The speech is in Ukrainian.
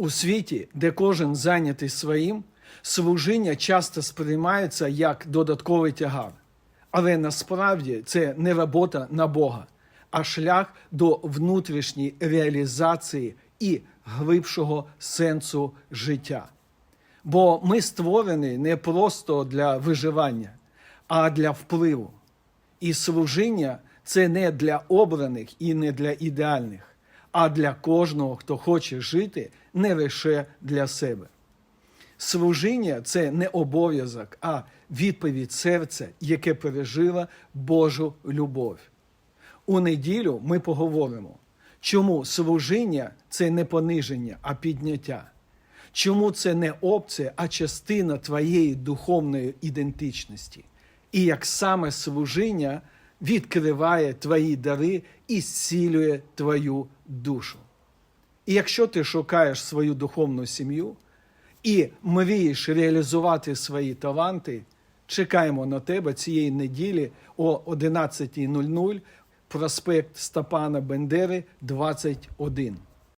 У світі, де кожен зайнятий своїм, служіння часто сприймається як додатковий тягар. Але насправді це не робота на Бога, а шлях до внутрішньої реалізації і глибшого сенсу життя. Бо ми створені не просто для виживання, а для впливу. І служіння це не для обраних і не для ідеальних, а для кожного, хто хоче жити не лише для себе. Служіння це не обов'язок, а відповідь серця, яке пережило Божу любов. У неділю ми поговоримо, чому служіння це не пониження, а підняття. Чому це не опція, а частина твоєї духовної ідентичності? І як саме служіння відкриває твої дари і зцілює твою душу. І якщо ти шукаєш свою духовну сім'ю і мрієш реалізувати свої таланти, чекаємо на тебе цієї неділі о 11.00 проспект Степана Бендери, 21.